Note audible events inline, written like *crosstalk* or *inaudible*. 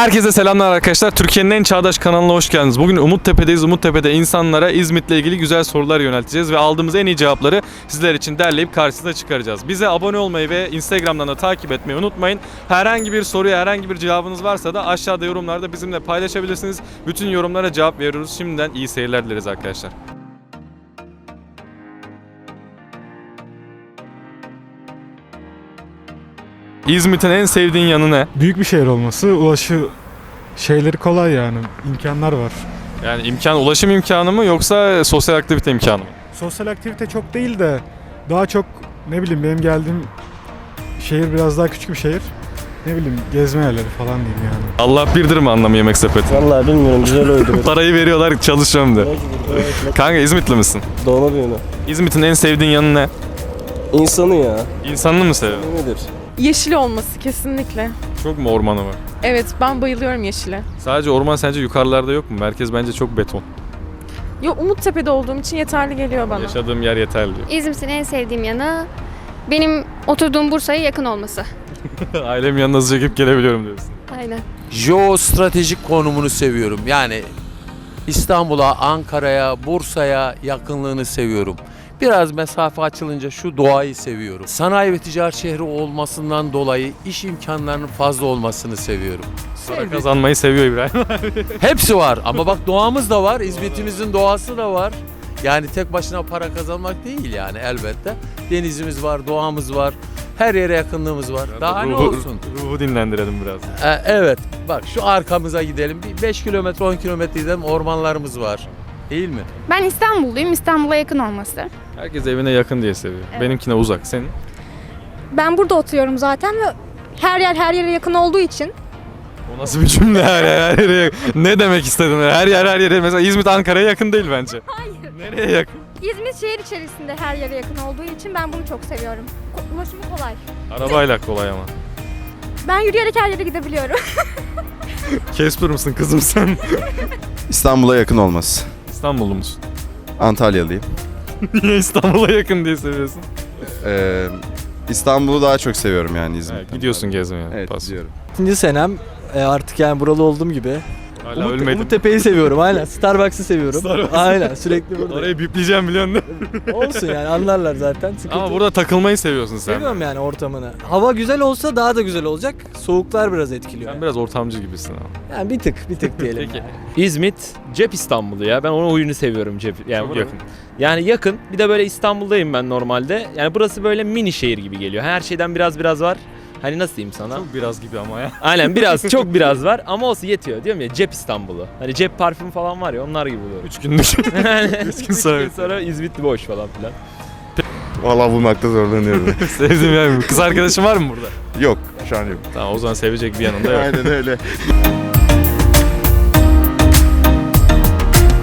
Herkese selamlar arkadaşlar. Türkiye'nin en çağdaş kanalına hoş geldiniz. Bugün Umuttepe'deyiz. Umuttepe'de insanlara İzmit'le ilgili güzel sorular yönelteceğiz ve aldığımız en iyi cevapları sizler için derleyip karşınıza çıkaracağız. Bize abone olmayı ve Instagram'dan da takip etmeyi unutmayın. Herhangi bir soruya, herhangi bir cevabınız varsa da aşağıda yorumlarda bizimle paylaşabilirsiniz. Bütün yorumlara cevap veriyoruz. Şimdiden iyi seyirler dileriz arkadaşlar. İzmit'in en sevdiğin yanı ne? Büyük bir şehir olması, ulaşı şeyleri kolay yani. imkanlar var. Yani imkan, ulaşım imkanı mı yoksa sosyal aktivite imkanı mı? Sosyal aktivite çok değil de daha çok ne bileyim benim geldiğim şehir biraz daha küçük bir şehir. Ne bileyim gezme yerleri falan diyeyim yani. Allah birdir mi anlamı yemek sepeti? Vallahi bilmiyorum güzel oydu. *laughs* Parayı veriyorlar çalışıyorum de. Kanka İzmitli misin? Doğma büyüme. İzmit'in en sevdiğin yanı ne? İnsanı ya. İnsanını mı seviyorsun? Ne nedir? Yeşil olması kesinlikle. Çok mu ormanı var? Evet ben bayılıyorum yeşile. Sadece orman sence yukarılarda yok mu? Merkez bence çok beton. Yo Umuttepe'de olduğum için yeterli geliyor bana. Yaşadığım yer yeterli. İzmit'in en sevdiğim yanı benim oturduğum Bursa'ya yakın olması. *laughs* Ailem yanına hızlıca gidip gelebiliyorum diyorsun. Aynen. Jeostratejik konumunu seviyorum. Yani İstanbul'a, Ankara'ya, Bursa'ya yakınlığını seviyorum. Biraz mesafe açılınca şu doğayı seviyorum. Sanayi ve ticaret şehri olmasından dolayı iş imkanlarının fazla olmasını seviyorum. Para kazanmayı seviyor İbrahim. *laughs* Hepsi var ama bak doğamız da var, İzmit'imizin doğası da var. Yani tek başına para kazanmak değil yani elbette. Denizimiz var, doğamız var, her yere yakınlığımız var. Daha ne Ruhu- olsun? Ruhu dinlendirelim biraz. Ee, evet. Bak şu arkamıza gidelim. Bir 5 kilometre 10 kilometre gidelim ormanlarımız var. Değil mi? Ben İstanbulluyum. İstanbul'a yakın olması. Herkes evine yakın diye seviyor. Benimkine uzak. Senin? Ben burada oturuyorum zaten ve her yer her yere yakın olduğu için O nasıl bir cümle her yer her yere yakın? Ne demek istedin? Her yer her yere. Mesela İzmit Ankara'ya yakın değil bence. *laughs* Hayır. Nereye yakın? İzmit şehir içerisinde her yere yakın olduğu için ben bunu çok seviyorum. Ko- Ulaşımı kolay. Arabayla kolay ama. Ben yürüyerek her yere gidebiliyorum. *laughs* Kesper mısın kızım sen? İstanbul'a yakın olması. İstanbullu musun? Antalyalıyım. *laughs* Niye İstanbul'a yakın diye seviyorsun? Ee, İstanbul'u daha çok seviyorum yani Evet, İzmir'den. gidiyorsun gezmeye. Evet Pas. gidiyorum. İkinci senem e, artık yani buralı olduğum gibi. Hala Umut, ölmedim. Umuttepe'yi seviyorum aynen. Starbucks'ı seviyorum. Starbucks. Aynen sürekli burada. Orayı bipleyeceğim biliyorsun değil mi? *laughs* Olsun yani anlarlar zaten. Sıkıntı Ama burada takılmayı seviyorsun sen. Seviyorum yani ortamını. Hava güzel olsa daha da güzel olacak. Soğuklar biraz etkiliyor. Sen biraz ortamcı gibisin ama. Yani bir tık bir tık diyelim. Peki. yani. İzmit cep İstanbul'u ya. Ben onun oyunu seviyorum cep. Yani Çok yakın. Yani yakın. Bir de böyle İstanbul'dayım ben normalde. Yani burası böyle mini şehir gibi geliyor. Her şeyden biraz biraz var. Hani nasıl diyeyim sana? Çok biraz gibi ama ya. *laughs* Aynen biraz çok *laughs* biraz var ama olsa yetiyor diyorum ya cep İstanbul'u. Hani cep parfümü falan var ya onlar gibi oluyor. 3 günlük. Yani *laughs* Üç gün sonra üç gün sonra İzmit boş falan filan. Valla bulmakta zorlanıyorum. Sevdiğim yer mi? Kız arkadaşın var mı burada? yok şu an yok. Tamam o zaman sevecek bir yanında yok. Aynen öyle.